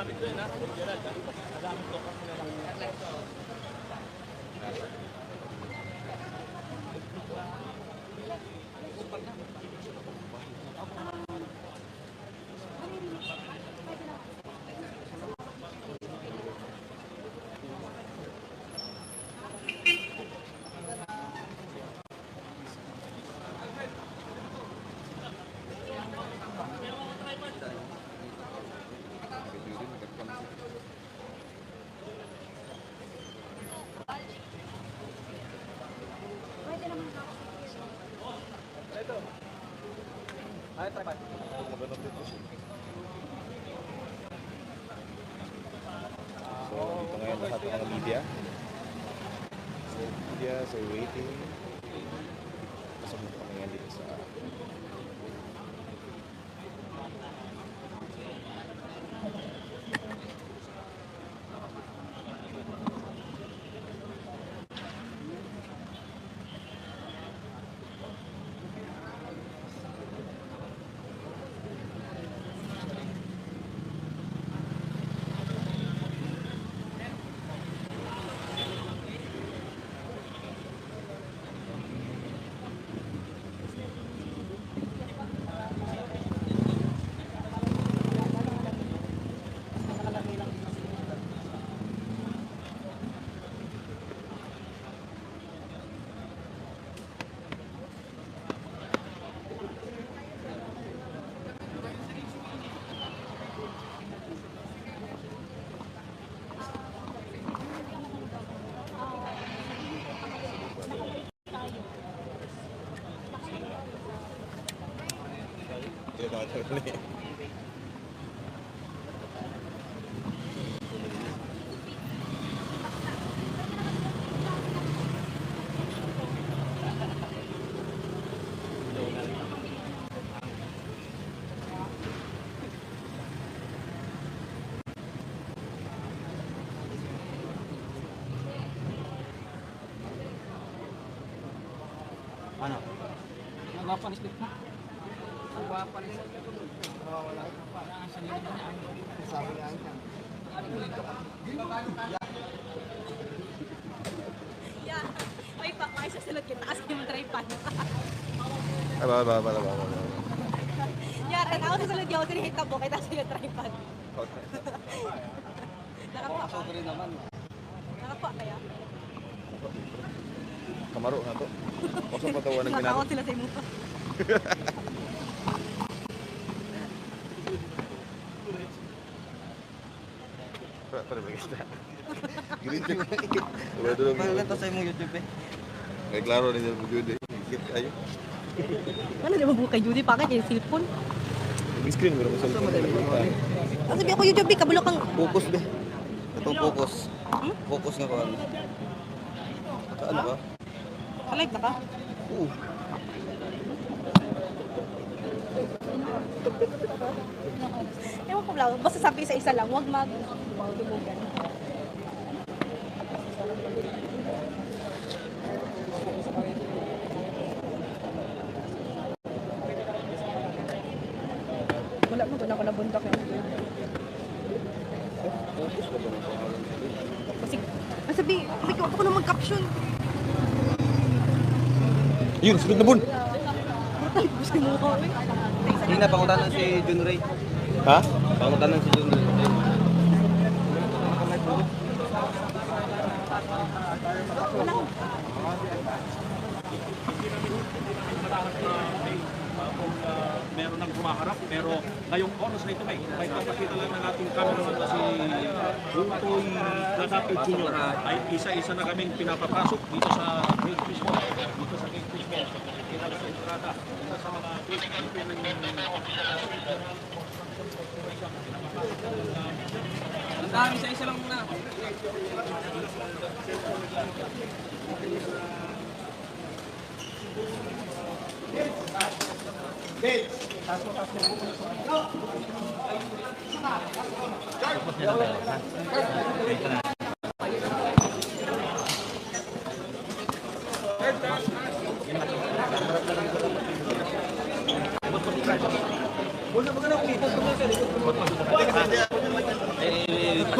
Malapit ko yun ha. Malapit ko. Malapit ko. So, dito ngayon lahat ng media. So, media, so waiting. Pasok na kami ngayon dito sa Ito na ito ulit. Ano? Nagpapanis dito. Nagpapanis. Nawawala. Parang sa nila niya. Sabi niya niya. Yeah. May pakay sa silot kita kasi yung tripod. Ay, bawal, bawal, bawal, bawal, bawal. Yeah, tanaw sa silot yung tinihita mo kita sa yung tripod. Okay. Nakapa ka? Sobra naman. Nakapa kaya? Kamaro na to. Kasi patawanan Nakakot ginagawa. sila sa imuha. Para, para may ganda. Green tea. Wala doon Paano lang to sa imong YouTube eh? May klaro rin yung video. Higit kayo. Ano di ba buka Judy? Pakit yung cellphone? Big screen, meron mo sa Ang sabi ako YouTube, kabalo kang... Focus be. Itong focus. Hmm? Focus nga ko ano. Ano ba? Alive na ka? Oo. Ewan ko lang. Basta sabi sa isa lang, huwag mag... Tumugan. Wala mo, doon ako nabundak eh. Kasi, ang sabi, ko, ako na mag-caption. Yun, sunod na bun. Brutal, gusto mo ko eh. Hindi na pangutanan si Jun Ray. Ha? Pangutanan si Jun Ray. Meron nang kumaharap pero ngayong oras na ito may may papakita lang ng ating cameraman na si Butoy Lanapi Jr. ay isa-isa na kaming pinapapasok dito sa Great Fish Mall dito sa Great Fish ang dami sa isa lang muna. Gates! Taas mo, taas mo. Go! Ay, saka! Go! Go! Go! Go!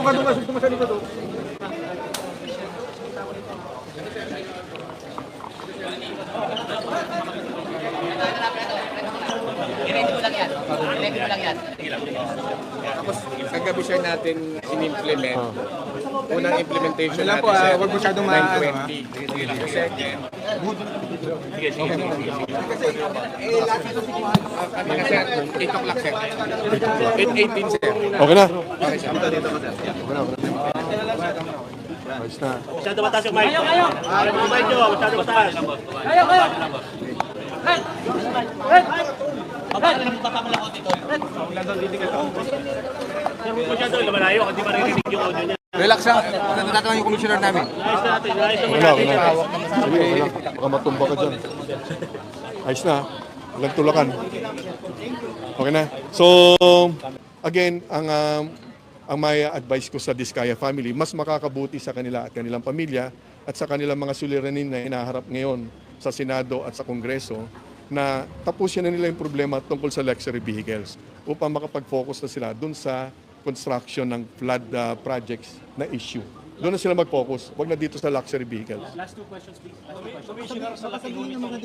Isa sa mga Great Ang dami sa isa lang muna. Tapos kagabi siya natin in-implement. Unang implementation Wala natin po, ah, huwag masyadong ma- ano, 920. Tapos second, ah, kanina sir, 8 o'clock sir. 8.18 sir. Okay na? Okay sir. Ayos na. Masyado mataas yung mic. Kayo! Yung mic nyo, masyado mataas. Kayo, kayo! Masyado lumalayo, hindi maririnig yung audio niya. Relax lang. Natatanong yung commissioner namin. Okay na. Sige, lang. Baka matumba ka dyan. Ayos na. Walang tulakan. Okay na. So, again, ang um, ang may advice ko sa Diskaya family, mas makakabuti sa kanila at kanilang pamilya at sa kanilang mga suliranin na inaharap ngayon sa Senado at sa Kongreso na tapusin na nila yung problema tungkol sa luxury vehicles upang makapag-focus na sila dun sa construction ng flood uh, projects na issue. Doon na sila mag-focus, wag na dito sa luxury vehicles. Last two questions, please. Commissioner, sa laki ho nitong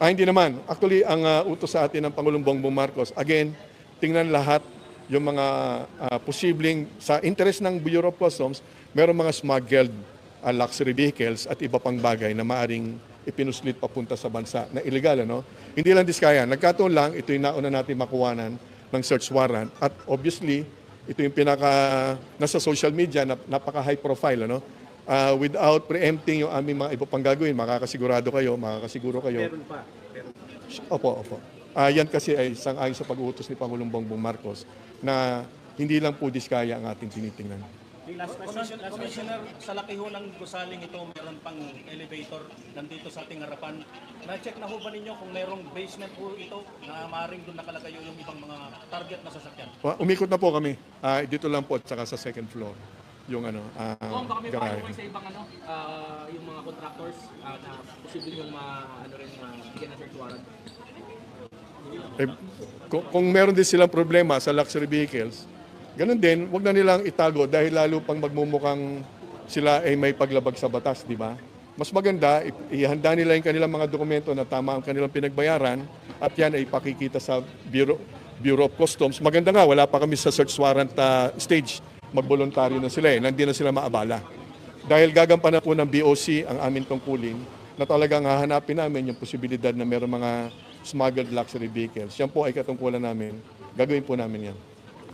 Ah, hindi naman. Actually, ang uh, utos sa atin ng Pangulong Bongbong Marcos, again, tingnan lahat yung mga ah, posibleng, sa interest ng Bureau of Customs, meron mga smuggled ah, luxury vehicles at iba pang bagay na maaring ipinuslit papunta sa bansa na illegal. Ano? Hindi lang diskaya. Nagkataon lang, ito yung nauna natin makuwanan ng search warrant. At obviously, ito yung pinaka, nasa social media, na, napaka high profile. Ano? Ah, without preempting yung aming mga iba pang gagawin, makakasigurado kayo, makakasiguro kayo. meron pa. Opo, opo. Ah, yan kasi ay sang-ayon sa pag-uutos ni Pangulong Bongbong Marcos na hindi lang po diskaya ang ating tinitingnan. Last question, Commissioner, sa laki ho ng gusaling ito, meron pang elevator nandito sa ating harapan. Na-check na ho ba ninyo kung merong basement po ito na maaaring doon nakalagay yung ibang mga target na sasakyan? Wa- Umikot na po kami. Ah, dito lang po at saka sa second floor yung ano, ah, Kung baka may garahe. sa ibang ano, ah, yung mga contractors ah, na posible yung ma, ano rin, ma, bigyan ng search warrant. Eh, kung, kung meron din silang problema sa luxury vehicles, ganun din, wag na nilang itago dahil lalo pang magmumukhang sila ay may paglabag sa batas, di ba? Mas maganda, ihanda nila yung kanilang mga dokumento na tama ang kanilang pinagbayaran at yan ay pakikita sa Bureau, Bureau of Customs. Maganda nga, wala pa kami sa search warrant ah, stage. Magboluntaryo na sila eh, hindi na sila maabala. Dahil gagampanan po ng BOC ang aming tungkulin na talagang hahanapin namin yung posibilidad na mayroong mga smuggled luxury vehicles. Yan po ay katungkulan namin. Gagawin po namin yan.